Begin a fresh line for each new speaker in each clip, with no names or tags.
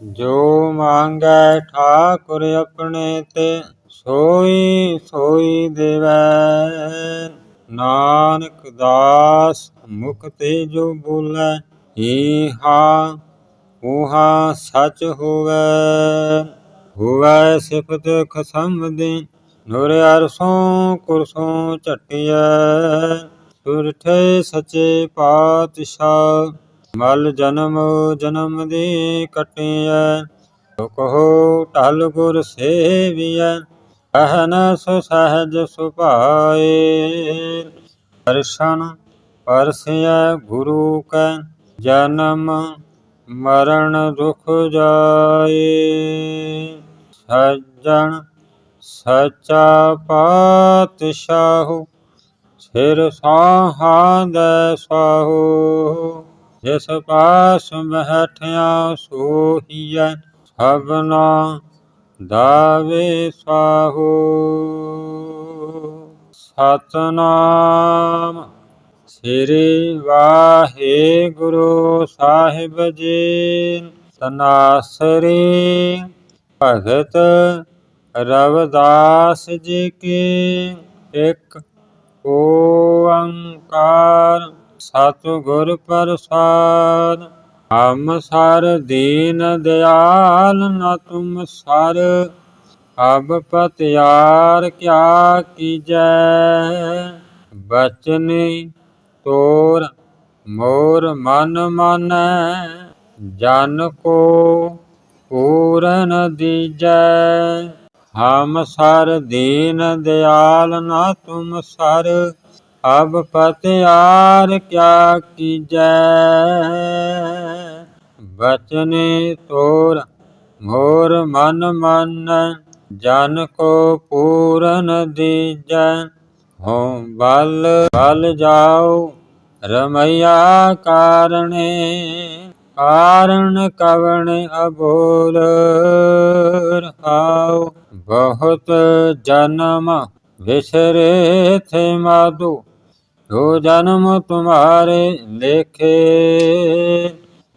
ਜੋ ਮੰਗੈ ਠਾਕੁਰ ਆਪਣੇ ਤੇ, ਸੋਈ ਸੋਈ ਦੇਵੈ। ਨਾਨਕ ਦਾਸ ਮੁਖ ਤੇ ਜੋ ਬੋਲੇ, ਈਹਾ ਉਹਾ ਸਚ ਹੋਵੇ। ਹੋਵੇ ਸਿਫਤ ਖਸਮ ਦੀ ਨੂਰ ਅਰਸੋਂ ਕੁਰਸੋਂ ਝਟਿਐ। ਸੁਰਠੇ ਸਚੇ ਪਾਤਸ਼ਾਹ ਮਲ ਜਨਮ ਜਨਮ ਦੀ ਕਟਿਐ ਸੋ ਕਹੋ ਢਲ ਗੁਰ ਸੇਵੀਐ ਅਹਨ ਸੋ ਸਹਜ ਸੁਭਾਏ ਦਰਸ਼ਨ ਪਰਸਿਐ ਗੁਰੂ ਕੈ, ਜਨਮ ਮਰਨ ਦੁਖ ਜਾਏ। ਸੱਜਣ ਸਚਾ ਪਾਤਸ਼ਾਹੂ, ਸਿਰ ਸਾਹਾਂਦੈ ਸਾਹੂ ਜਿਸ ਪਾਸ ਬਹਿਠਿਆ ਸੋਹੀਐ ਸਭਨਾ ਦਾਵੇ ਸਾਹੂ। ਸਤਨਾਮ ਸ੍ਰੀ ਵਾਹਿਗੁਰੂ ਸਾਹਿਬ ਜੀ ਤਨਾਸਰੀ। ਭਗਤ ਰਵਦਾਸ ਜੀ ਕੀ ਇੱਕ ਓੰਕਾਰ ਸਤਿਗੁਰ ਪ੍ਰਸਾਦ, ਹਮ ਸਰ ਦੀਨ ਦਿਆਲ ਨ ਤੁਮ ਸਰ, ਅਬ ਪਤਿਆਰ ਕਿਆ ਕੀਜੈ? ਬਚਨੀ ਤੋਰ ਮੋਰ ਮਨ ਮਾਨੈ, ਜਨ ਕੋ ਪੂਰਨ ਦੀਜੈ। ਹਮ ਸਰ ਦੀਨ ਦਿਆਲ ਨਾ ਤੁਮ ਸਰ ਅਬ ਪਤਿਆਰ ਕਿਆ ਕੀਜੈ? ਬਚਨੇ ਤੋਰ ਮੋਰ ਮਨ ਮਨ, ਜਨ ਕੋ ਪੂਰਨ ਦੀਜੈ। ਹੋ ਬਲ ਬਲ ਜਾਓ ਰਮਈਆ ਕਾਰਣੇ, ਕਾਰਣ ਕਵਣ ਅਬੋਲ। ਰਹਾਉ ਬਹੁਤ ਜਨਮ ਵਿਸਰੇ ਥੇ ਮਾਦੂ ਜੋ ਜਨਮ ਤੁਮਾਰੇ ਲੇਖੇ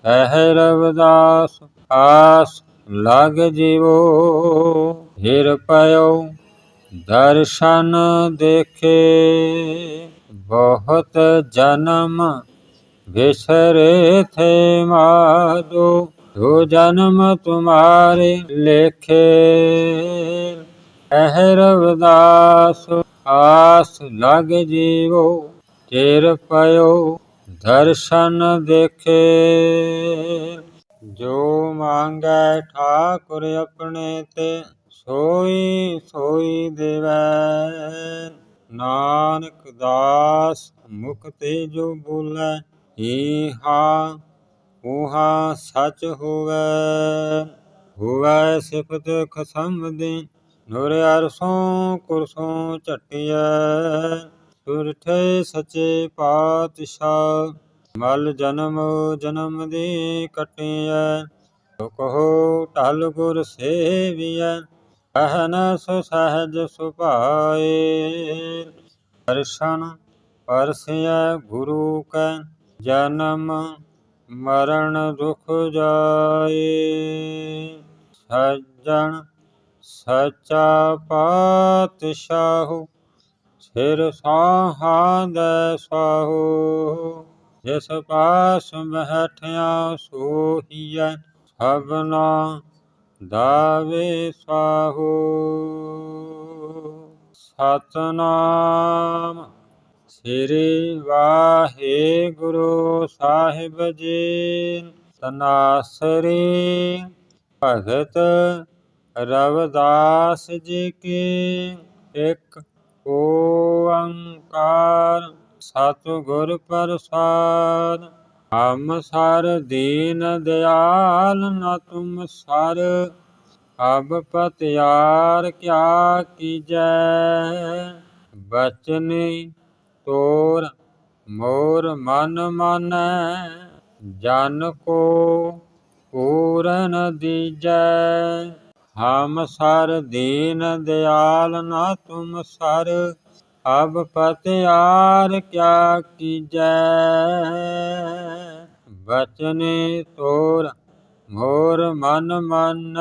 ਕਹਿ ਰਵਦਾਸ ਆਸ ਲਗ ਜੀਵੋ। ਹਿਰ ਪਇਓ ਦਰਸ਼ਨ ਦੇਖੇ, ਬਹੁਤ ਜਨਮ ਵਿਸਰੇ ਥੇ ਮਾਦੋ। ਜੋ ਜਨਮ ਤੁਮਾਰੇ ਲੇਖੇ ਕਹਿ ਆਸ ਲਗ ਜੀਵੋ। ਚਿਰ ਪਇਓ ਦਰਸ਼ਨ ਦੇਖੇ। ਜੋ ਮੰਗੈ ਠਾਕੁਰ ਆਪਣੇ ਤੇ, ਸੋਈ ਸੋਈ ਦੇਵੈ। ਨਾਨਕ ਦਾਸ ਮੁਖ ਤੇ ਜੋ ਬੋਲੇ ਈਹਾ ਉਹਾ ਸਚ ਹੋਵੇ। ਹੋਵੇ ਸਿਫਤ ਖਸਮ ਦੇ, ਨੂਰ ਅਰਸੋਂ ਕੁਰਸੋਂ ਝਟਿਐ। ਝੂਠੇ ਸੱਚੇ ਪਾਤਸ਼ਾਹ, ਮਲ ਜਨਮ ਜਨਮ ਦੀ ਕਟਿਐ ਸੋ ਕਹੋ ਢਲ ਗੁਰ ਸੇਵੀਐ ਅਹਨ ਸੋ ਸਹਜ ਸੁਭਾਏ ਦਰਸ਼ਨ ਪਰਸਿਐ ਗੁਰੂ ਕੈ, ਜਨਮ ਮਰਨ ਦੁਖ ਜਾਏ। ਸੱਜਣ ਸਚਾ ਪਾਤਸ਼ਾਹੂ ਸਿਰ ਸਾਹਾਂਦੈ ਸਾਹੂ, ਜਿਸ ਪਾਸ ਬਹਿਠਿਆ ਸੋਹੀਐ, ਸਭਨਾ ਦਾਵੇ ਸਾਹੂ। ਸਤਨਾਮ ਸ੍ਰੀ ਵਾਹਿਗੁਰੂ ਸਾਹਿਬ ਜੀ ਤਨਾਸਰੀ ਭਗਤ ਰਵਦਾਸ ਜੀ ਕੀ ਇੱਕ ਓੰਕਾਰ ਸਤਿਗੁਰ ਪ੍ਰਸਾਦ, ਹਮ ਸਰ ਦੀਨ ਦਿਆਲ ਨ ਤੁਮ ਸਰ, ਅਬ ਪਤਿਆਰ ਕਿਆ ਕੀਜੈ? ਬਚਨੀ ਤੋਰ ਮੋਰ ਮਨ ਮਾਨੈ, ਜਨ ਕੋ ਪੂਰਨ ਦੀਜੈ। ਹਮ ਸਰ ਦੀਨ ਦਿਆਲ ਨਾ ਤੁਮ ਸਰ, ਅਬ ਪਤਿਆਰ ਕਿਆ ਕੀਜੈ। ਬਚਨੇ ਤੋਰ ਮੋਰ ਮਨ ਮਨ,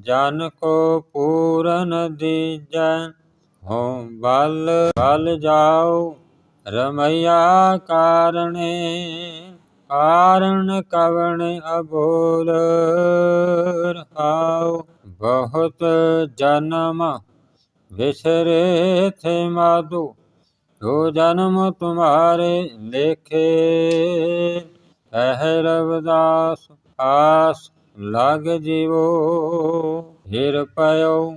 ਜਨ ਕੋ ਪੂਰਨ ਦੀਜੈ। ਹੋ ਬਲ ਬਲ ਜਾਓ ਰਮਈਆ ਕਾਰਣੇ, ਕਾਰਣ ਕਵਣ ਅਭੋਲ ਰਹਾਉ। ਬਹੁਤ ਜਨਮ ਵਿਸਰੇ ਥੇ ਮਾਧੋ ਜੋ ਜਨਮ ਤੁਮਾਰੇ ਲੇਖੇ। ਕਹਿ ਰਵਦਾਸ ਆਸ ਲਗ ਜੀਵੋ, ਹਿਰ ਪਇਓ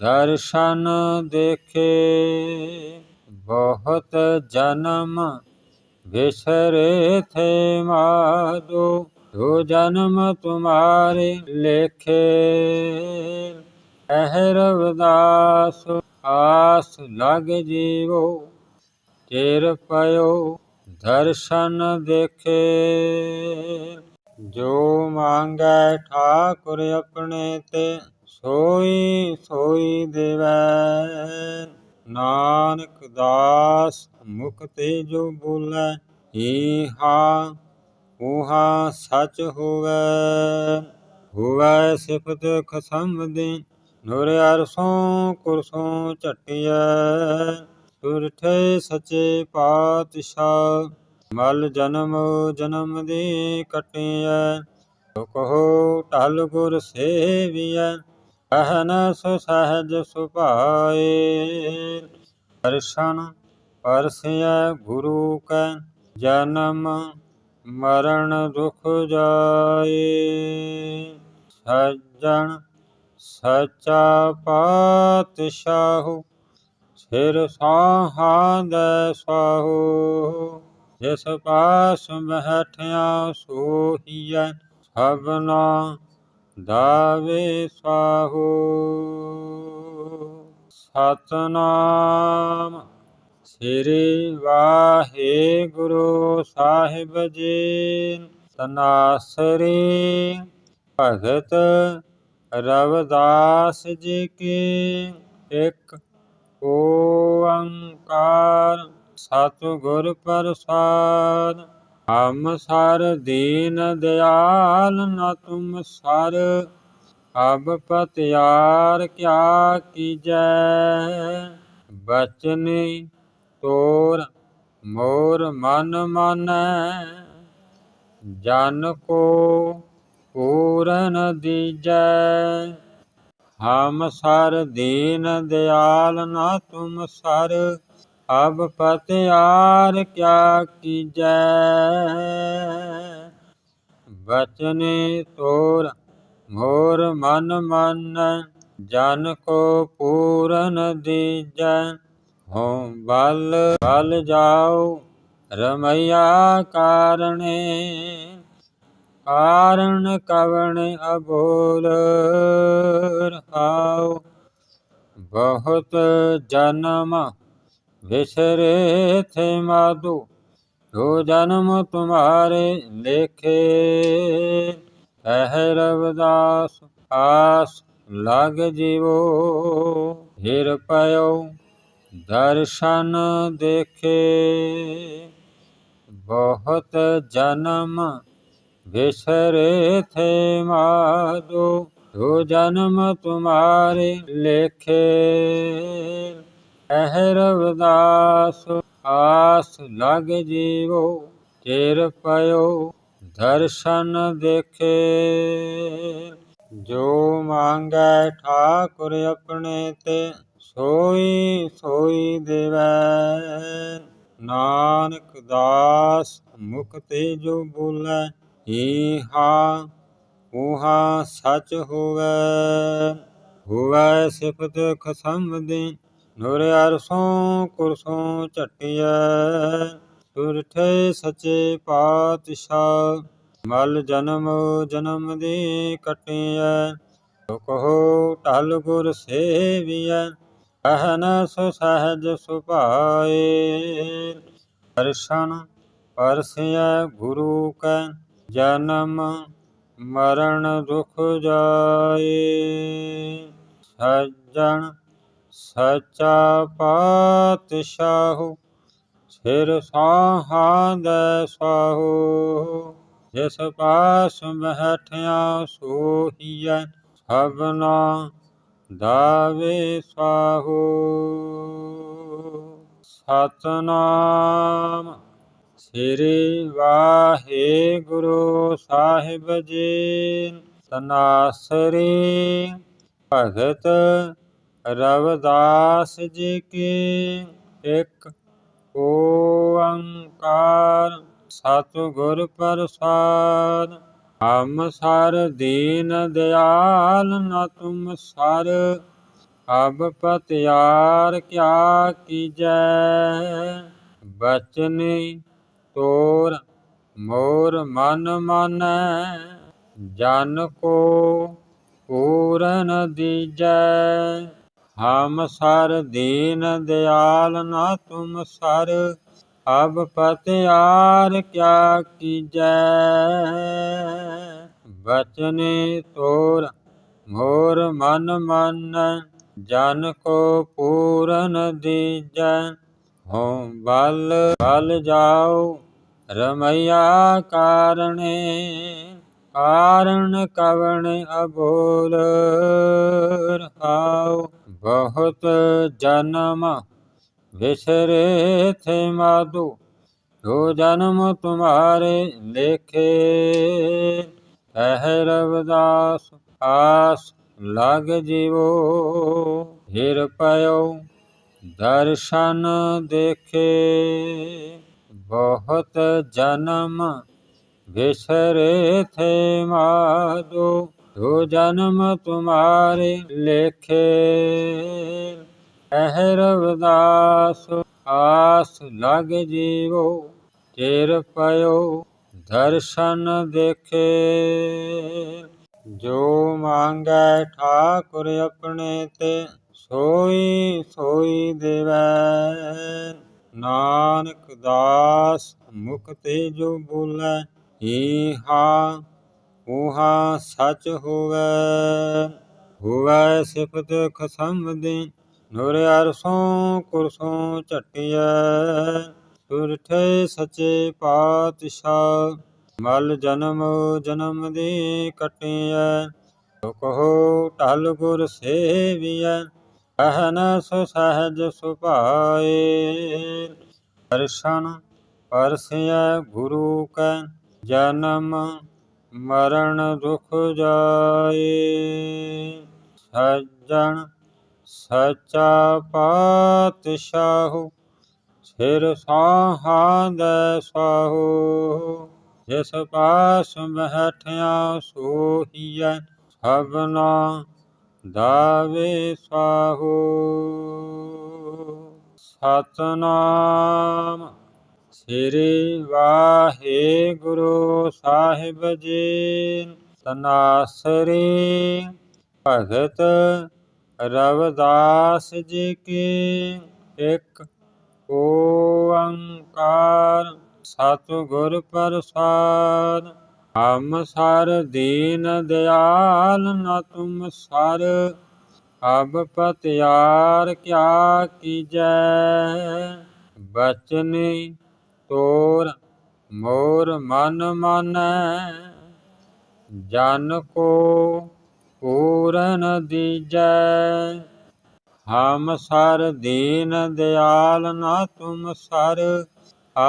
ਦਰਸ਼ਨ ਦੇਖੇ। ਬਹੁਤ ਜਨਮ ਵਿਸਰੇ ਥੇ ਮਾਧੋ ਜੋ ਜਨਮ ਤੁਮਾਰੇ ਲੇਖੇ ਕਹਿ ਰਵਦਾਸ ਆਸ ਲਗ ਜੀਵੋ। ਚਿਰ ਪਇਓ ਦਰਸ਼ਨ ਦੇਖੇ, ਜੋ ਮੰਗੈ ਠਾਕੁਰ ਆਪਣੇ ਤੇ, ਸੋਈ ਸੋਈ ਦੇਵੈ। ਨਾਨਕ ਦਾਸ ਮੁਖ ਤੇ ਜੋ ਬੋਲੇ, ਹੀ ਹਾਂ ਉਹਾ ਸਚ ਹੋਵੇ ਹੋਵੇ ਸਿਫਤ ਖਸਮ ਦੀ ਨੂਰ ਅਰਸੋਂ ਕੁਰਸੋਂ ਝਟਿਐ। ਸੁਰਠੇ ਸਚੇ ਪਾਤਸ਼ਾਹ, ਮਲ ਜਨਮ ਜਨਮ ਦੀ ਕਟਿਐ। ਕਹੋ ਟਲ ਗੁਰ ਸੇਵੀਐ ਅਹਨ ਸੋ ਸਹਜ ਸੁਭਾਏ। ਦਰਸ਼ਨ ਪਰਸਿਐ ਗੁਰੂ ਕੈ, ਜਨਮ ਮਰਨ ਦੁਖ ਜਾਏ। ਸੱਜਣ ਸਚਾ ਪਾਤਸ਼ਾਹੂ, ਸਿਰ ਸਾਹਾਂਦੈ ਸਾਹੂ। ਜਿਸ ਪਾਸ ਮਹਿਠਿਆ ਸੋਹੀਐ, ਸਭਨਾ ਦਾਵੇ ਸਾਹੂ। ਸਤਨਾਮ। ਸ੍ਰੀ ਵਾਹਿਗੁਰੂ ਸਾਹਿਬ ਜੀ ਸਨਾਸਰੀ। ਭਗਤ ਰਵਦਾਸ ਜੀ ਕੀ ਇੱਕ ਓੰਕਾਰ। ਸਤਿਗੁਰ ਪ੍ਰਸਾਦ, ਹਮ ਸਰ ਦੀਨ ਦਿਆਲ ਨ ਤੁਮ ਸਰ, ਅਬ ਪਤਿਆਰ ਕਿਆ ਕੀਜੈ। ਬਚਨੀ ਤੋਰ, ਮੋਰ ਮਨ ਮਾਨੈ ਜਨ ਕੋ ਪੂਰਨ ਦੀਜੈ। ਹਮ ਸਰ ਦੀਨ ਦਿਆਲ ਨਾ ਤੁਮ ਸਰ, ਅਬ ਪਤਿਆਰ ਕਿਆ ਕੀਜੈ। ਬਚਨੇ ਤੋਰ, ਮੋਰ ਮਨ ਮਾਨੈ ਜਨ ਕੋ ਪੂਰਨ ਦੀਜੈ। ਹੋ ਬਲ ਬਲ ਜਾਓ, ਰਮਈਆ ਕਾਰਣੇ। ਕਾਰਣ ਕਵਣ ਅਬੋਲ ਰਹਾਉ। ਬਹੁਤ ਜਨਮ ਵਿਸਰੇ ਥੇ ਮਾਧੋ ਜੋ ਜਨਮ ਤੁਮਾਰੇ ਲੇਖੇ। ਕਹਿ ਰਵਦਾਸ, ਆਸ ਲਗ ਜੀਵੋ, ਹਿਰ ਪਇਓ। ਦਰਸ਼ਨ ਦੇਖੇ, ਬਹੁਤ ਜਨਮ ਵਿਸਰੇ ਥੇ ਮਾਧੋ ਜੋ ਜਨਮ ਤੁਮਾਰੇ ਲੇਖੇ। ਕਹਿ ਰਵਦਾਸ, ਆਸ ਲਗ ਜੀਵੋ, ਚਿਰ ਪਇਓ ਦਰਸ਼ਨ ਦੇਖੇ। ਜੋ ਮੰਗੈ ਠਾਕੁਰ ਆਪਣੇ ਤੇ ਸੋਈ ਸੋਈ ਦੇਵੈ। ਨਾਨਕ ਦਾਸ ਮੁਖ ਤੇ ਜੋ ਬੋਲੇ ਈ ਹਾ ਉਹਾ ਸਚ ਹੋਵੇ। ਹੋਵੇ ਸਿਫਤ ਖਸਮ ਦੀ, ਨੂਰ ਅਰਸੋਂ ਕੁਰਸੋਂ ਝਟਿਐ। ਸੁਰਠੇ ਸਚੇ ਪਾਤਸ਼ਾਹ, ਮਲ ਜਨਮ ਜਨਮ ਦੀ ਕਟਿਐ। ਸੋ ਕਹੋ ਟਲ ਗੁਰ ਸੇਵੀਐ। ਅਹਨ ਸੋ ਸਹਜ ਸੁਭਾਏ। ਦਰਸ਼ਨ ਪਰਸਿਐ ਗੁਰੂ ਕੈ, ਜਨਮ ਮਰਨ ਦੁਖ ਜਾਏ। ਸੱਜਣ ਸਚਾ ਪਾਤਸ਼ਾਹੂ, ਸਿਰ ਸਾਹਾਂਦੈ ਸਾਹੂ ਜਿਸ ਪਾਸ ਮਹਿਠਿਆ ਸੋਹੀਐ, ਸਭਨਾ ਦਾਵੇ ਸਾਹੋ, ਸਤਨਾਮ। ਸ੍ਰੀ ਵਾਹਿਗੁਰੂ ਸਾਹਿਬ ਜੀ ਤਨਾਸਰੀ ਭਗਤ ਰਵਦਾਸ ਜੀ ਕੀ ਇੱਕ ਓੰਕਾਰ, ਸਤਿਗੁਰ ਪ੍ਰਸਾਦ। ਹਮ ਸਰ ਦੀਨ ਦਿਆਲ ਨ ਤੁਮ ਸਰ, ਅਬ ਪਤਿਆਰ ਕਿਆ ਕੀਜੈ? ਬਚਨੀ ਤੋਰ ਮੋਰ ਮਨ ਮਾਨੈ, ਜਨ ਕੋ ਪੂਰਨ ਦੀਜੈ। ਹਮ ਸਰ ਦੀਨ ਦਿਆਲ ਨਾ ਤੁਮ ਸਰ ਅਬ ਪਤਿਆਰ ਕਿਆ ਕੀਜੈ? ਬਚਨੇ ਤੋਰ ਮੋਰ ਮਨ ਮਨ, ਜਨ ਕੋ ਪੂਰਨ ਦੀਜੈ। ਹੋ ਬਲ ਬਲ ਜਾਓ ਰਮਈਆ ਕਾਰਣੇ, ਕਾਰਣ ਕਵਣ ਅਬੋਲ। ਰਹਾਉ ਬਹੁਤ ਜਨਮ ਵਿਸਰੇ ਥੇ ਮਾਧੋ ਜੋ ਜਨਮ ਤੁਮਾਰੇ ਲੇਖੇ ਕਹਿ ਰਵਦਾਸ ਆਸ ਲਗ ਜੀਵੋ ਹਿਰ ਪਇਓ ਦਰਸ਼ਨ ਦੇਖੇ ਬਹੁਤ ਜਨਮ ਵਿਸਰੇ ਥੇ ਮਾਧੋ ਜੋ ਜਨਮ ਤੁਮਾਰੇ ਲੇਖੇ ਕਹਿ ਰਵਦਾਸ ਆਸ ਲਗ ਜੀਵੋ, ਚਿਰ ਪਇਓ ਦਰਸ਼ਨ ਦੇਖੇ। ਜੋ ਮੰਗੈ ਠਾਕੁਰ ਆਪਣੇ ਤੇ, ਸੋਈ ਸੋਈ ਦੇਵੈ। ਨਾਨਕ ਦਾਸ ਮੁਕਤੇ ਜੋ ਬੋਲੇ ਈਹਾ ਉਹਾ ਸਚ ਹੋਵੇ। ਹੋਵੇ ਸਿਫਤ ਖਸਮ ਦੇ ਨੂਰ ਅਰਸੋਂ ਕੁਰਸੋਂ ਝਟਿਐ ਸੁਰਠੇ ਸਚੇ ਪਾਤਸ਼ਾਹ। ਮਲ ਜਨਮ ਜਨਮ ਦੀ ਕਟਿਐ ਸੋ ਕਹੋ ਢਲ ਗੁਰ ਸੇਵੀਐ ਅਹਨ ਸੋ ਸਹਜ ਸੁਭਾਏ ਦਰਸ਼ਨ ਪਰਸਿਐ ਗੁਰੂ ਕੈ, ਜਨਮ ਮਰਨ ਦੁਖ ਜਾਏ। ਸੱਜਣ ਸਚਾ ਪਾਤਸ਼ਾਹੂ, ਸਿਰ ਸਾਹਾਂਦੈ ਸਾਹੂ। ਜਿਸ ਪਾਸ ਬੈਠਿਆ ਸੋਹੀਐ, ਸਭਨਾ ਦਾਵੇ ਸਾਹੂ। ਸਤਨਾਮ ਸ੍ਰੀ ਵਾਹਿਗੁਰੂ ਸਾਹਿਬ ਜੀ, ਤਨਾਸਰੀ ਭਗਤ ਰਵਿਦਾਸ ਜੀ ਕੀ ਇੱਕ ਓੰਕਾਰ ਸਤਿਗੁਰ ਪ੍ਰਸਾਦ। ਹਮ ਸਰ ਦੀਨ ਦਿਆਲ ਨ ਤੁਮ ਸਰ ਅਬ ਪਤਿਆਰ ਕਿਆ ਕੀਜੈ। ਬਚਨੀ ਤੋਰ ਮੋਰ ਮਨ ਮਨ, ਜਨ ਕੋ ਪੂਰਨ ਦੀਜੈ। ਹਮ ਸਰ ਦੀਨ ਦਿਆਲ ਨਾ ਤੁਮ ਸਰ,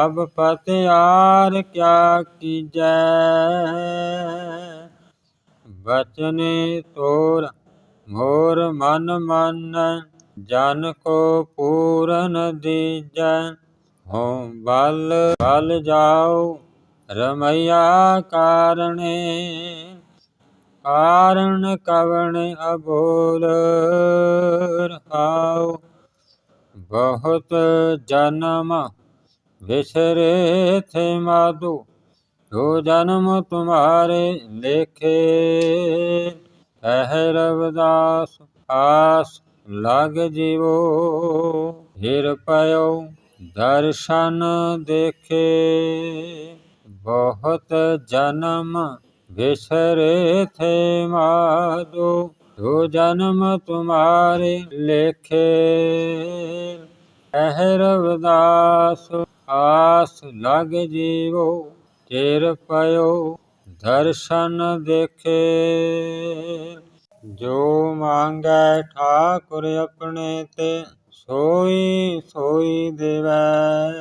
ਅਬ ਪਤਿਆਰ ਕਿਆ ਕੀਜੈ। ਬਚਨੇ ਤੋਰ ਮੋਰ ਮਨ ਮਨ, ਜਨ ਕੋ ਪੂਰਨ ਦੀਜੈ। ਹੋ ਬਲ ਬਲ ਜਾਓ ਰਮਈਆ ਕਾਰਣੇ। ਕਾਰਣ ਕਵਣ ਅਬੋਲ, ਰਹਾਉ। ਬਹੁਤ ਜਨਮ ਵਿਸਰੇ ਥੇ ਮਾਧੋ, ਜੋ ਜਨਮ ਤੁਮਾਰੇ ਲੇਖੇ। ਕਹਿ ਰਵਦਾਸ ਆਸ ਲਗ ਜੀਵੋ, ਹਿਰ ਪਇਓ ਦਰਸ਼ਨ ਦੇਖੇ। ਬਹੁਤ ਜਨਮ ਵਿਸਰੇ ਥੇ ਮਾਧੋ ਜੋ ਜਨਮ ਤੁਮਾਰੇ ਲੇਖੇ। ਕਹਿ ਰਵਦਾਸ ਆਸ ਲਗ ਜੀਵੋ, ਚਿਰ ਪਇਓ ਦਰਸ਼ਨ ਦੇਖੇ। ਜੋ ਮੰਗੈ ਠਾਕੁਰ ਆਪਣੇ ਤੇ, ਸੋਈ ਸੋਈ ਦੇਵੈ।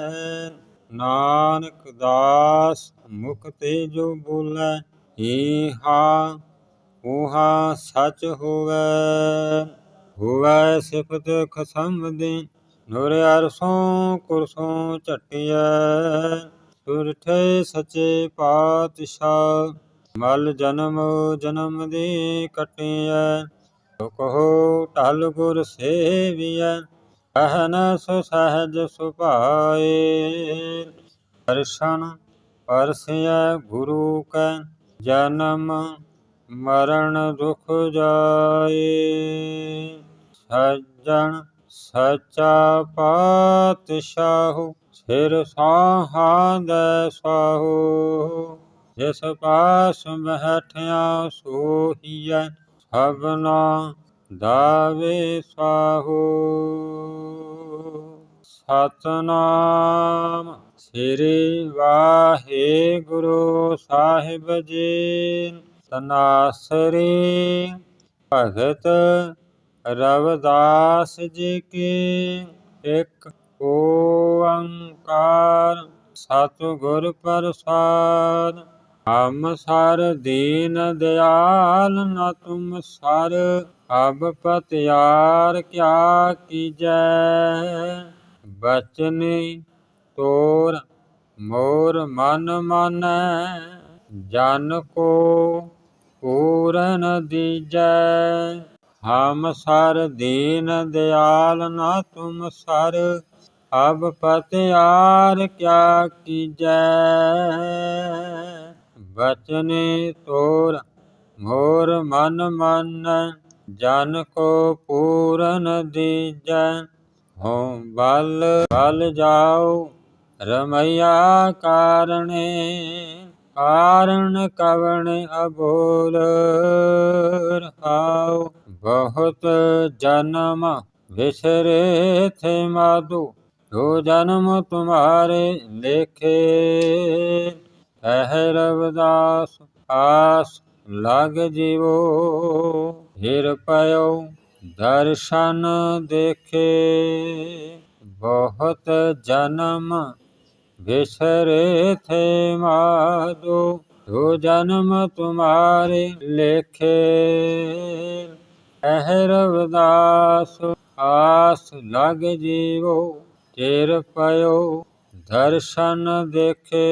ਨਾਨਕ ਦਾਸ ਮੁਖ ਤੇ ਜੋ ਬੋਲੇ ਈਹਾ ਉਹਾ ਸਚ ਹੋਵੇ ਹੋਵੇ ਸਿਫਤ ਖਸਮ ਦੀ ਨੂਰ ਅਰਸੋਂ ਕੁਰਸੋਂ ਝਟਿਐ। ਸੁਰਠੇ ਸਚੇ ਪਾਤਸ਼ਾਹ, ਮਲ ਜਨਮ ਜਨਮ ਦੇ ਕਟਿਐ। ਸੋ ਕਹੋ ਢਲ ਗੁਰ ਸੇਵੀਐ ਅਹਨ ਸੋ ਸਹਜ ਸੁਭਾਏ ਦਰਸ਼ਨ ਪਰਸਿਐ ਗੁਰੂ ਕੈ ਜਨਮ ਮਰਨ ਦੁਖ ਜਾਏ, ਸੱਜਣ ਸਚਾ ਪਾਤਸ਼ਾਹ, ਸਿਰ ਸਾਹਾਂਦੈ ਸਾਹੋ। ਜਿਸ ਪਾਸ ਮਹਠਿਆ ਸੋਹੀਐ, ਸਭਨਾ ਦਾਵੇ ਸਾਹੋ। ਸਤਨਾਮ ਸ੍ਰੀ ਵਾਹਿਗੁਰੂ ਸਾਹਿਬ ਜੀ ਤਨਾਸਰੀ। ਭਗਤ ਰਵਦਾਸ ਜੀ ਕੀ ਇੱਕ ਓੰਕਾਰ। ਸਤਿਗੁਰ ਪ੍ਰਸਾਦ, ਹਮ ਸਰ ਦੀਨ ਦਿਆਲ ਨ ਤੁਮ ਸਰ, ਅਬ ਪਤਿਆਰ ਕਿਆ ਕੀਜੈ। ਬਚਨੀ ਤੋਰ ਮੋਰ ਮਨ ਮਾਨੈ ਜਨ ਕੋ ਪੂਰਨ ਦੀਜੈ। ਹਮ ਸਰ ਦੀਨ ਦਿਆਲ ਨਾ ਤੁਮ ਸਰ, ਅਬ ਪਤਿਆਰ ਕਿਆ ਕੀਜੈ। ਬਚਨੇ ਤੋਰ ਮੋਰ ਮਨ ਮਾਨੈ ਜਨ ਕੋ ਪੂਰਨ ਦੀਜੈ। ਹੋ ਬਲ ਬਲ ਜਾਓ ਰਮਈਆ ਕਾਰਣੇ, ਕਾਰਣ ਕਵਣ ਅਬੋਲ। ਰਹਾਉ ਬਹੁਤ ਜਨਮ ਵਿਸਰੇ ਥੇ ਮਾਧੋ, ਜੋ ਜਨਮ ਤੁਮਾਰੇ ਲੇਖੇ। ਕਹਿ ਰਵਦਾਸ ਆਸ ਲਗ ਜੀਵੋ, ਹਿਰ ਪਇਓ ਦਰਸ਼ਨ ਦੇਖੇ, ਬਹੁਤ ਜਨਮ ਵਿਸਰੇ ਥੇ ਮਾਧੋ, ਜੋ ਜਨਮ ਤੁਮਾਰੇ ਲੇਖੇ। ਕਹਿ ਰਵਦਾਸ ਆਸ ਲਗ ਜੀਵੋ, ਚਿਰ ਪਇਓ ਦਰਸ਼ਨ ਦੇਖੇ।